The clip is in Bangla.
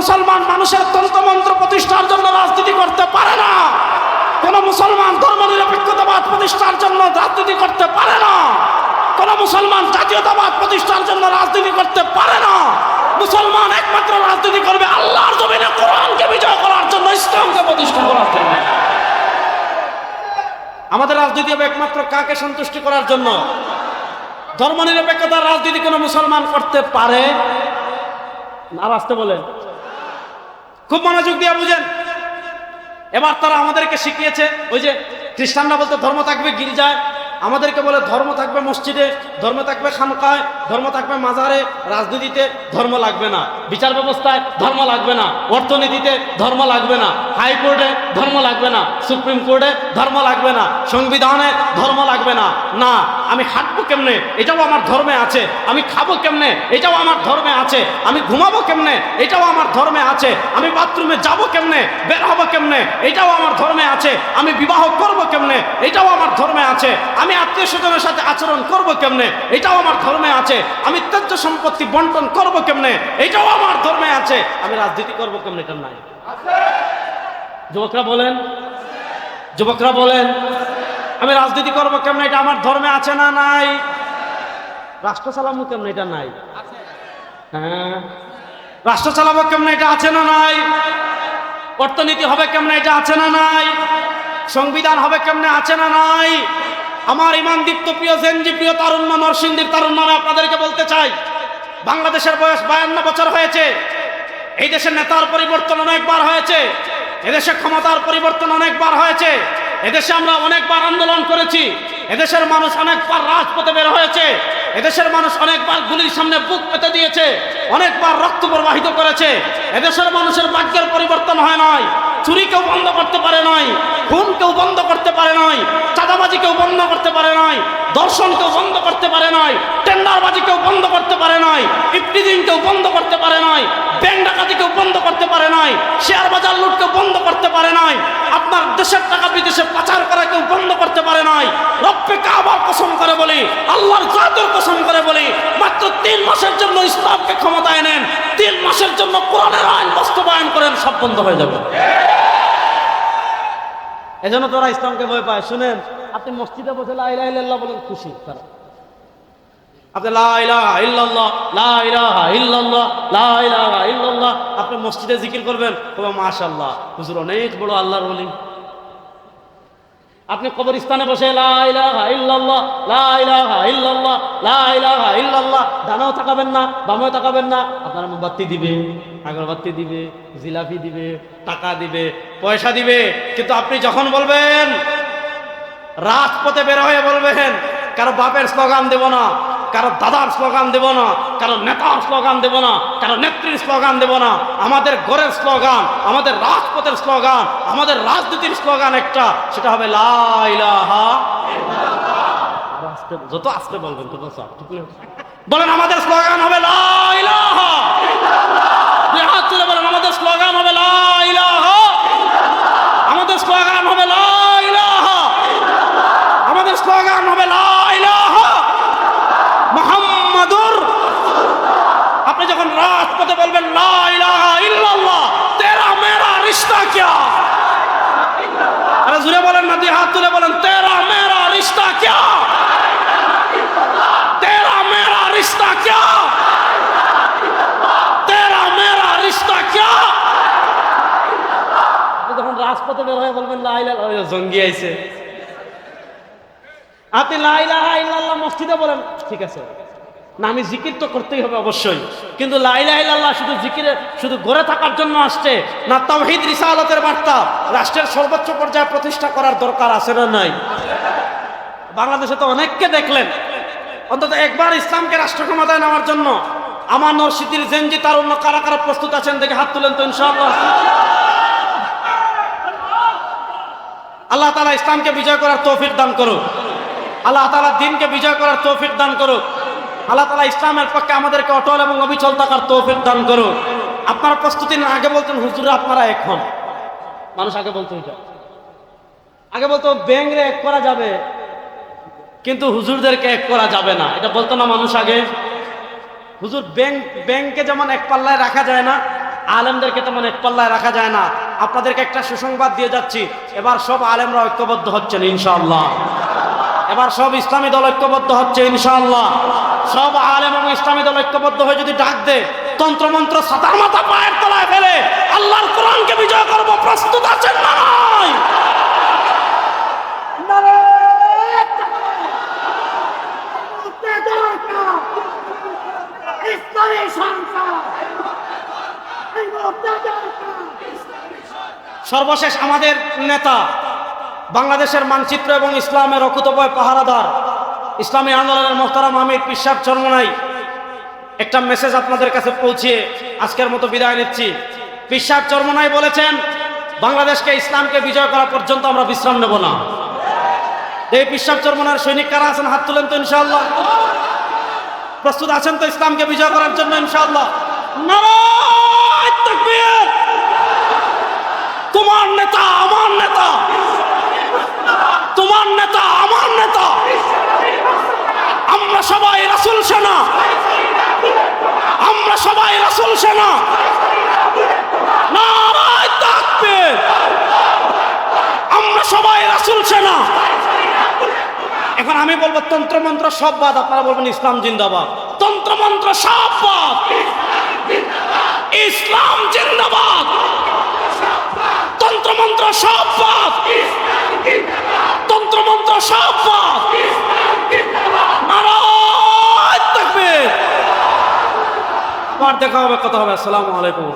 মুসলমান মানুষের তন্ত্রমন্ত্র প্রতিষ্ঠার জন্য রাজনীতি করতে পারে না। কোন মুসলমান ধর্ম নিরপেক্ষতাবাদ প্রতিষ্ঠার জন্য রাজনীতি করতে পারে না। কোন মুসলমান জাতীয়তাবাদ প্রতিষ্ঠার জন্য রাজনীতি করতে পারে না। মুসলমান একমাত্র রাজনীতি করবে আল্লাহর জমিনে কোরআনকে বিজয় করার জন্য, ইসলামকে প্রতিষ্ঠা করার জন্য। আমাদের রাজনীতি হবে একমাত্র কাকে সন্তুষ্টি করার জন্য? ধর্ম ধর্মনিরপেক্ষতার রাজনীতি কোনো মুসলমান করতে পারে? আর আসতে বলেন। খুব মনোযোগ দিয়ে বুঝেন। এবার তারা আমাদেরকে শিখিয়েছে, ওই যে খ্রিস্টানরা বলতে, ধর্ম থাকবে গির্জায়। আমাদেরকে বলে ধর্ম থাকবে মসজিদে, ধর্ম থাকবে খানকায়, ধর্ম থাকবে মাজারে, রাজনীতিতে ধর্ম লাগবে না। বিচার ব্যবস্থায় ধর্ম লাগবে না। অর্থনীতিতে ধর্ম লাগবে না। হাইকোর্টে ধর্ম লাগবে না। সুপ্রিম কোর্টে ধর্ম লাগবে না। সংবিধানে ধর্ম লাগবে না। না, আমি হাঁটবো কেমনে? এটাও আমার ধর্মে আছে। আমি খাব কেমনে? এটাও আমার ধর্মে আছে। আমি ঘুমাবো কেমনে? এটাও আমার ধর্মে আছে। আমি বাথরুমে যাব কেমনে? বের হব কেমনে? এটাও আমার ধর্মে আমি বিবাহ করব কেমনে? এটাও আমার ধর্মে আছে। আমি আত্মীয় স্বজনের সাথে আচরণ করব কেমনে? এটাও আমার ধর্মে আছে। আমি ত্যায্য সম্পত্তি বন্টন করব কেমনে? এটাও আমার ধর্মে আছে। আমি রাজনীতি করব কেমনে এটা নাই যুবকরা বলেন। যুবকরা বলেন। আমি রাজনীতি করব কেমনে? এটা আমার ধর্মে আছে না নাই? রাষ্ট্র চালাবো কেমনে? এটা নাই। হ্যাঁ। রাষ্ট্র চালাবো কেমনে? এটা আছে না নাই? অর্থনীতি হবে কেমনে? এটা আছে না নাই? সংবিধান হবে কেমনে, আছে না নাই? আমার ইমান দীপ্ত প্রিয় জেনজি, প্রিয় তারুণ্য নরসিংদীর তারুণ্য আমি আপনাদেরকে বলতে চাই, বাংলাদেশের বয়স বায়ান্ন বছর হয়েছে, এই দেশের নেতার পরিবর্তন অনেকবার হয়েছে এদেশে ক্ষমতার পরিবর্তন অনেকবার হয়েছে এদেশে আমরা অনেকবার আন্দোলন করেছি এদেশের মানুষ অনেকবার রাজপথে বের হয়েছে এদেশের মানুষ অনেকবার গুলির সামনে বুক পেতে দিয়েছে, অনেকবার রক্ত প্রবাহিত করেছে এদেশের মানুষের ভাগ্যের পরিবর্তন হয় নয় চুরি কেউ বন্ধ করতে পারে নয় খুন কেউ বন্ধ করতে পারে নয় চাঁদাবাজি কেউ বন্ধ করতে পারে নয় দর্শন কেউ বন্ধ করতে পারে নয় টেন্ডারবাজি কেউ বন্ধ করতে পারে নয় ইফটিজিং কেউ বন্ধ করতে পারে নয় ব্যাংক ডাকাতি কেউ বন্ধ করতে পারে নয় শেয়ার বাজার লুট কেউ বন্ধ করতে পারে নয় আপনার দেশের টাকা বিদেশে পাচার করা কেউ বন্ধ করতে পারে নয় রব্বে কাবার কসম করে বলি, আল্লাহর জাতের কসম করে বলি, মাত্র তিন মাসের জন্য ইসলামকে ক্ষমতায় নেন, তিন মাসের জন্য কোরআনের আইন বাস্তবায়ন করেন, সব বন্ধ হয়ে যাবে। এজন্য তোরা ইসলামকে ভয় পায়। শুনেন, আপনি মসজিদে বসে লাইল্লাহ বলেন, খুশি তারা। আপনি আপনি মসজিদে জিকির করবেন। তবে হুজুর অনেক বড় আল্লাহর ওলি। আপনি কবরস্থানে বসে ডানাও তাকাবেন না, বামেও তাকাবেন না, আপনার মোমবাতি দিবে, আগরবাতি দিবে, জিলাপি দিবে, টাকা দিবে, পয়সা দিবে। কিন্তু আপনি যখন বলবেন, রাজপথে বের হয়ে বলবেন, কারও বাপের স্লোগান দেব না কারও দাদার স্লোগান দেব না, কারও নেতার স্লোগান দেব না, কারও নেত্রীর স্লোগান দেব না। আমাদের ঘরের স্লোগান, আমাদের রাজপথের স্লোগান, আমাদের রাজনীতির স্লোগান একটা, সেটা হবে যত আসতে বলবেন, তত বলেন, আমাদের স্লোগান হবে লা ইলাহা দুই হাত তুলে বলেন, আমাদের স্লোগান হবে আমাদের স্লোগান হবে আমাদের স্লোগান হবে লা বের হয়ে বলবেন জঙ্গি আইছে। আপনি মসজিদে বলেন, ঠিক আছে। না, আমি জিকির তো করতেই হবে অবশ্যই। কিন্তু লা ইলাহা ইল্লাল্লাহ শুধু জিকিরে, শুধু গড়ে থাকার জন্য আসছে, না বার্তা, রাষ্ট্রের সর্বোচ্চ পর্যায়ে প্রতিষ্ঠা করার দরকার আছে না নাই? বাংলাদেশে তো অনেককে দেখলেন। অন্তত একবার ইসলামকে রাষ্ট্র ক্ষমতায় নেওয়ার জন্য। আমার নরসিদ্দির জেনজি তার অন্য কারা কারা প্রস্তুত আছেন দেখে হাত তুলেন তো ইনশাআল্লাহ। আল্লাহ তালা ইসলামকে বিজয় করার তৌফিক দান করুক। আল্লাহ তালা দিনকে বিজয় করার তৌফিক দান করুক। আল্লাহ তালা ইসলামের পক্ষে আমাদেরকে অটল এবং অবিচল থাকার তৌফিক দান করুক। আপনারা প্রস্তুতি না আগে বলতেন হুজুরা আপনারা এক এখন মানুষ আগে বলতো আগে বলতো, ব্যাংরে এক করা যাবে, কিন্তু হুজুরদেরকে এক করা যাবে না। এটা বলতো না মানুষ আগে। হুজুর, ব্যাংক, ব্যাংকে যেমন এক পাল্লায় রাখা যায় না, আলেমদেরকে তেমন এক পাল্লায় রাখা যায় না। আপনাদেরকে একটা সুসংবাদ দিয়ে যাচ্ছি। এবার সব আলেমরা ঐক্যবদ্ধ হচ্ছেন, ইনশাআল্লাহ। এবার সব ইসলামী দল ঐক্যবদ্ধ হচ্ছে, ইনশাআল্লাহ। সব আলেম এবং ইসলামী দল ঐক্যবদ্ধ হয়ে যদি ডাক দে তন্ত্রমন্ত্র সাতার মাথা পায়ের তলায় ফেলে, আল্লাহর কোরআনকে বিজয় করব, প্রস্তুত আছেন না নয় ইসলামী সরকার এই মুক্তাদার সর্বশেষ আমাদের নেতা, বাংলাদেশের মানচিত্র এবং ইসলামের অকুতবয় পাহারাদার, ইসলামী আন্দোলনের মোহতারাম আমির পিসাব চরমনাই। একটা মেসেজ আপনাদের কাছে পৌঁছিয়ে আজকের মতো বিদায় নিচ্ছি। পিসাব চরমনাই বলেছেন, বাংলাদেশকে ইসলামকে বিজয় করা পর্যন্ত আমরা বিশ্রাম নেব না। এই পিসাব চরমনার সৈনিক কারা আছেন? হাত তুলেন তো ইনশাল্লাহ প্রস্তুত আছেন তো ইসলামকে বিজয় করার জন্য ইনশাআল্লাহ নারায় তাকবীর তোমার নেতা আমার নেতা তোমার নেতা আমার নেতা আমরা সবাই রাসুল সেনা আমরা রাসুল সেনা। আমি বলব তন্ত্রমন্ত্র সব বাদ, আপনারা বলবেন ইসলাম জিন্দাবাদ। তন্ত্রমন্ত্র সব বাদ। ইসলাম জিন্দাবাদ। তন্ত্রমন্ত্র সব বাদ। তন্ত্রমন্ত্র সব বাদ। দেখা হবে কথা হবে। আসসালামু আলাইকুম।